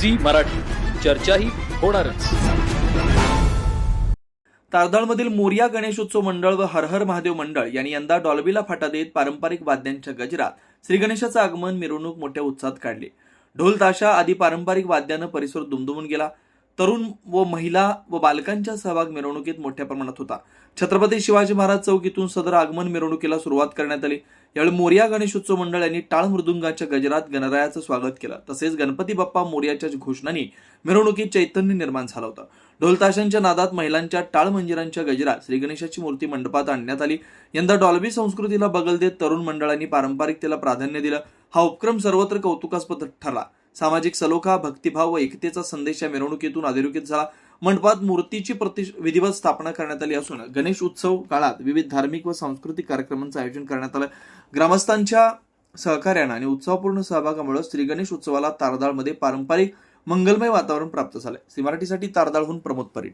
Zee Marathi. चर्चाही होणारच. तारदाळमधील मोरिया गणेशोत्सव मंडळ व हरहर महादेव मंडळ यांनी यंदा डॉल्बीला फाटा देत पारंपरिक वाद्यांच्या गजरात श्री गणेशाचं आगमन मिरवणूक मोठ्या उत्साहात काढली. ढोल ताशा आदी पारंपरिक वाद्यानं परिसर दुमदुमून गेला. तरुण व महिला व बालकांचा सहभाग मिरवणुकीत मोठ्या प्रमाणात होता. छत्रपती शिवाजी महाराज चौक इथून सदर आगमन मिरवणुकीला सुरुवात करण्यात आली. यावेळी मोर्या गणेशोत्सव मंडळ यांनी टाळ मृदुंगाच्या गजरात गणरायाचं स्वागत केलं. तसेच गणपती बाप्पा मोर्याच्या घोषणांनी मिरवणुकीत चैतन्य निर्माण झालं होतं. ढोलताशांच्या नादात महिलांच्या टाळ मंजिरांच्या गजरात श्री गणेशाची मूर्ती मंडपात आणण्यात आली. यंदा डॉल्बी संस्कृतीला बगल देत तरुण मंडळांनी पारंपरिकतेला प्राधान्य दिलं. हा उपक्रम सर्वत्र कौतुकास्पद ठरला. सामाजिक सलोखा भक्तिभाव व एकतेचा संदेश या मिरवणुकीतून अधोरेखित झाला. मंडपात मूर्तीची प्रति विधिवत स्थापना करण्यात आली असून गणेश उत्सव काळात विविध धार्मिक व सांस्कृतिक कार्यक्रमांचं आयोजन करण्यात आलं. ग्रामस्थांच्या सहकार्यानं आणि उत्साहपूर्ण सहभागामुळे श्री गणेश उत्सवाला तारदाळमध्ये पारंपरिक मंगलमय वातावरण प्राप्त झालंय सी मराठीसाठी तारदाळहून प्रमोद परीड.